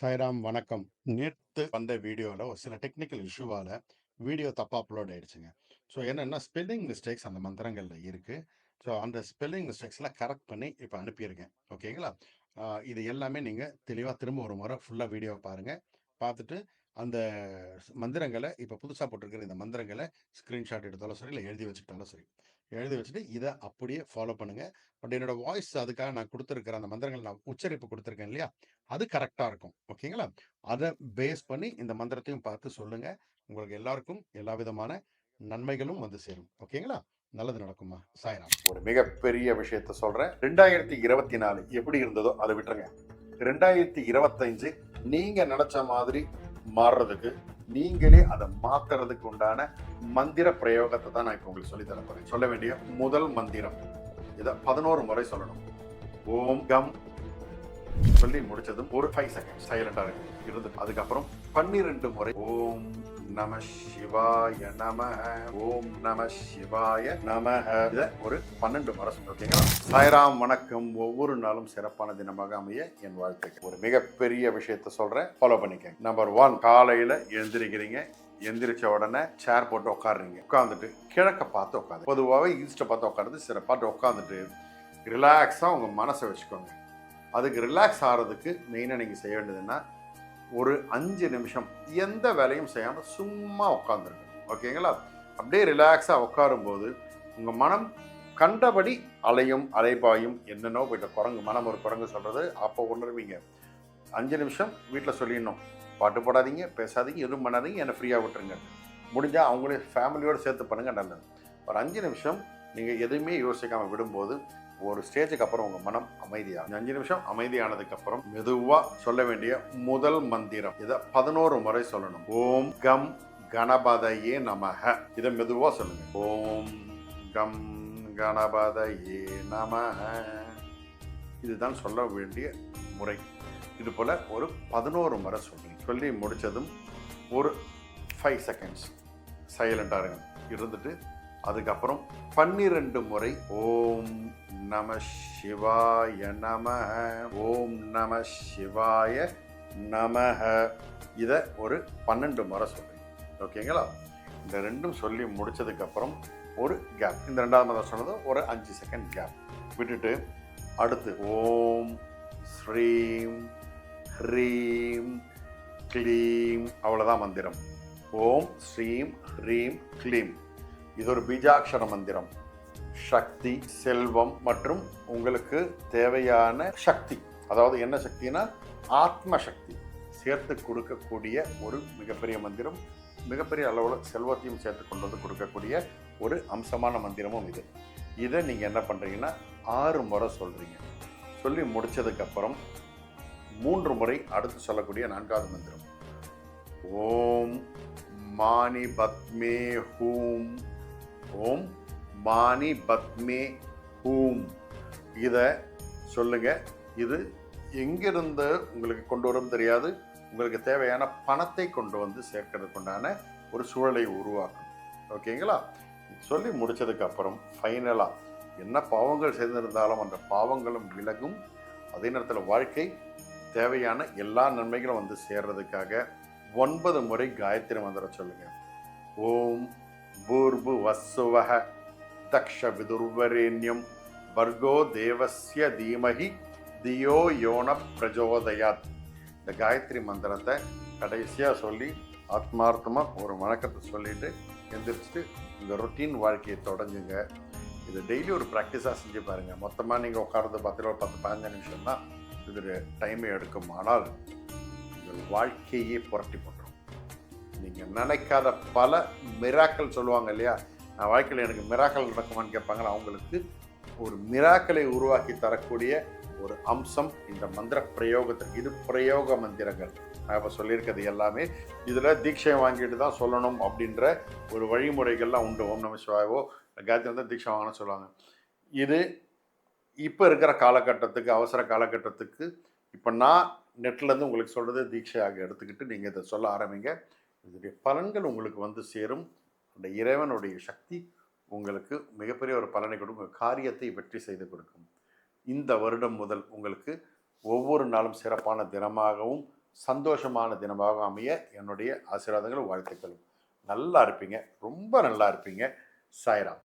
சாய்ராம் வணக்கம். நேத்து வந்த வீடியோல ஒரு சில டெக்னிக்கல் இஷ்யூவால வீடியோ தப்பா அப்லோட் ஆயிடுச்சுங்க. ஸோ என்னன்னா ஸ்பெல்லிங் மிஸ்டேக்ஸ் அந்த மந்திரங்கள்ல இருக்கு. ஸோ அந்த ஸ்பெல்லிங் மிஸ்டேக்ஸ்லாம் கரெக்ட் பண்ணி இப்ப அனுப்பியிருக்கேன். ஓகேங்களா? இது எல்லாமே நீங்க தெளிவா திரும்ப ஒரு முறை ஃபுல்லா வீடியோவ பாருங்க. பார்த்துட்டு அந்த மந்திரங்களை இப்போ புதுசாக போட்டிருக்கிற இந்த மந்திரங்களை ஸ்க்ரீன்ஷாட் எடுத்தாலும் சரி, இல்லை எழுதி வச்சுக்கிட்டாலும் சரி. எழுதி வச்சுட்டு இதை அப்படியே ஃபாலோ பண்ணுங்க. பட் என்னோட வாய்ஸ் அதுக்காக நான் கொடுத்துருக்கிற அந்த மந்திரங்கள் நான் உச்சரிப்பு கொடுத்துருக்கேன் இல்லையா? அது கரெக்டாக இருக்கும். ஓகேங்களா? அதை பேஸ் பண்ணி இந்த மந்திரத்தையும் பார்த்து சொல்லுங்க. உங்களுக்கு எல்லாருக்கும் எல்லா விதமான நன்மைகளும் வந்து சேரும். ஓகேங்களா? நல்லது நடக்குமா சாயராம் ஒரு மிகப்பெரிய விஷயத்த சொல்றேன் 2024 எப்படி இருந்ததோ அதை விட்டுருங்க 2025 நீங்க நினைச்ச மாதிரி மாறுறதுக்கு நீங்களே அதை மாத்துறதுக்கு உண்டான மந்திர பிரயோகத்தை தான் நான் இப்போ உங்களுக்கு சொல்லி தர போறேன். சொல்ல வேண்டிய முதல் மந்திரம். இதை பதினோரு முறை சொல்லணும். ஓம் கம். சொல்லி முடிச்சதும் ஒரு ஃபைவ் செகண்ட் சைலண்டா இருக்கு. இருந்துட்டு அதுக்கப்புறம் பன்னிரெண்டு முறை ஓம் நம சிவாய நம. ஓம் நம சிவாய நம. இத ஒரு பன்னெண்டு முறை சொல்லணும் ஓகேங்களா? சாய்ராம் வணக்கம். ஒவ்வொரு நாளும் சிறப்பான தினமாக அமைய என் வாழ்த்துக்கள். ஒரு மிகப்பெரிய விஷயத்த சொல்றேன் ஃபாலோ பண்ணிக்கங்க. நம்பர் ஒன் காலையில எழுந்திருக்கிறீங்க எந்திரிச்ச உடனே சேர் போட்டு உட்காடுறீங்க உட்காந்துட்டு கிழக்க பார்த்து உட்காந்து பொதுவாகவே ஈஸ்ட்டை பார்த்து உட்காந்து சிறப்பாட்டு. உட்காந்துட்டு ரிலாக்ஸாக உங்கள் மனசை வச்சுக்கோங்க. அதுக்கு ரிலாக்ஸ் ஆகிறதுக்கு மெயினாக நீங்கள் செய்ய வேண்டியதுன்னா ஒரு அஞ்சு நிமிஷம் எந்த வேலையும் செய்யாமல் சும்மா உட்காந்துருங்க ஓகேங்களா? அப்படியே ரிலாக்ஸாக உட்காரும்போது உங்கள் மனம் கண்டபடி அலையும் அலைபாயும் என்னென்னோ போயிட்ட குரங்கு மனம் ஒரு குரங்கு சொல்கிறது அப்போ உணர்வீங்க அஞ்சு நிமிஷம் வீட்டில் சொல்லிடணும். பாட்டு போடாதீங்க பேசாதீங்க எதுவும் பண்ணாதீங்க என்னை ஃப்ரீயாக விட்டுருங்க. முடிஞ்சால் அவங்களே ஃபேமிலியோடு சேர்த்து பண்ணுங்கள் நல்லது. ஒரு அஞ்சு நிமிஷம் நீங்கள் எதுவுமே யோசிக்காமல் விடும்போது ஒரு ஸ்டேஜுக்கு அப்புறம் உங்கள் மனம் அமைதியாகும் அஞ்சு நிமிஷம் அமைதியானதுக்கு அப்புறம் மெதுவாக சொல்ல வேண்டிய முதல் மந்திரம். இதை பதினோரு முறை சொல்லணும். ஓம் கம் கணபதையே நமக. இதை மெதுவாக சொல்லுங்க. ஓம் கம் கணபதையே நமக. இதுதான் சொல்ல வேண்டிய முறை. இது போல் ஒரு பதினோரு முறை சொல்லி சொல்லி முடிச்சதும் ஒரு ஃபைவ் செகண்ட்ஸ் சைலண்டாக இருங்க. இருந்துட்டு அதுக்கப்புறம் பன்னிரண்டு முறை ஓம் நம சிவாய நம ஓம் நம சிவாய நமக இதை ஒரு பன்னெண்டு முறை சொல்லுங்க ஓகேங்களா? இந்த ரெண்டும் சொல்லி முடித்ததுக்கப்புறம் ஒரு கேப் இந்த ரெண்டாவது முறை சொன்னது ஒரு அஞ்சு செகண்ட் கேப் விட்டுட்டு அடுத்து ஓம் ஸ்ரீம் ஹ்ரீம் க்ளீம். அவ்வளோதான் மந்திரம். ஓம் ஸ்ரீம் ஹ்ரீம் க்ளீம். இது ஒரு பீஜாட்சர மந்திரம். சக்தி செல்வம் மற்றும் உங்களுக்கு தேவையான சக்தி. அதாவது என்ன சக்தினா? ஆத்ம சக்தி சேர்த்து கொடுக்கக்கூடிய ஒரு மிகப்பெரிய மந்திரம். மிகப்பெரிய அளவில் செல்வத்தையும் சேர்த்து கொண்டு வந்து கொடுக்கக்கூடிய ஒரு அம்சமான மந்திரமும் இது. இதை நீங்கள் என்ன பண்ணுறீங்கன்னா ஆறு முறை சொல்கிறீங்க சொல்லி முடிச்சதுக்கப்புறம் மூன்று முறை அடுத்து சொல்லக்கூடிய நான்காவது மந்திரம். ஓம் மானி பத்மே ஹூம் ஓம் மானி பத்மே ஹூம். இதை சொல்லுங்க. இது எங்கிருந்து உங்களுக்கு கொண்டு வரும் தெரியாது. உங்களுக்கு தேவையான பணத்தை கொண்டு வந்து சேர்க்கறதுக்கு உண்டான ஒரு சூழலை உருவாக்கும். ஓகேங்களா? சொல்லி முடிச்சதுக்கு அப்புறம் ஃபைனலாக என்ன பாவங்கள் செய்திருந்தாலும் அந்த பாவங்களும் விலகும். அதே நேரத்தில் வாழ்க்கை தேவையான எல்லா நன்மைகளும் வந்து சேர்றதுக்காக ஒன்பது முறை காயத்ரி மந்திரம் சொல்லுங்கள் ஓம் பூர்பு வசுவக தக்ஷ விதுர்வரேண்யம் வர்கோ தேவஸ்ய தீமகி தியோ யோன பிரஜோதயாத் இந்த காயத்ரி மந்திரத்தை கடைசியாக சொல்லி ஆத்மார்த்தமாக ஒரு வணக்கத்தை சொல்லிட்டு எந்திரிச்சிட்டு இந்த ரொட்டீன் வாழ்க்கையை தொடங்குங்க. இது டெய்லி ஒரு ப்ராக்டிஸாக செஞ்சு பாருங்கள் மொத்தமாக நீங்கள் உட்காரது பத்து ரூபா பத்து பதினஞ்சு நிமிஷம் தான் இது டைமை எடுக்கும். ஆனால் உங்கள் வாழ்க்கையே புரட்டி போடும். நீங்கள் நினைக்காத பல மிராக்கள் சொல்லுவாங்க இல்லையா? நான் வாழ்க்கையில் எனக்கு மிராக்கள் நடக்குமான்னு கேட்பாங்களா அவங்களுக்கு ஒரு மிராக்களை உருவாக்கி தரக்கூடிய ஒரு அம்சம் இந்த மந்திர பிரயோகத்திற்கு இது பிரயோக மந்திரங்கள். நான் இப்போ சொல்லியிருக்கிறது எல்லாமே இதில் தீட்சை வாங்கிட்டு தான் சொல்லணும் அப்படின்ற ஒரு வழிமுறைகள்லாம் உண்டு. ஓம் நம சிவாயவோ காயத்ரி தான் தீட்சை வாங்கணும்னு சொல்லுவாங்க. இது இப்போ இருக்கிற காலகட்டத்துக்கு அவசர காலகட்டத்துக்கு இப்போ நான் நெட்லேருந்து உங்களுக்கு சொல்கிறது தீட்சையாக எடுத்துக்கிட்டு நீங்கள் இதை சொல்ல ஆரம்பிங்க. இதனுடைய பலன்கள் உங்களுக்கு வந்து சேரும். அந்த இறைவனுடைய சக்தி உங்களுக்கு மிகப்பெரிய ஒரு பலனை கொடுக்கும். காரியத்தை வெற்றி செய்து கொடுக்கும். இந்த வருடம் முதல் உங்களுக்கு ஒவ்வொரு நாளும் சிறப்பான தினமாகவும் சந்தோஷமான தினமாக அமைய என்னுடைய ஆசீர்வாதங்கள் வாழ்த்துக்களும். நல்லா இருப்பீங்க. ரொம்ப நல்லா இருப்பீங்க. சாய்ராம்.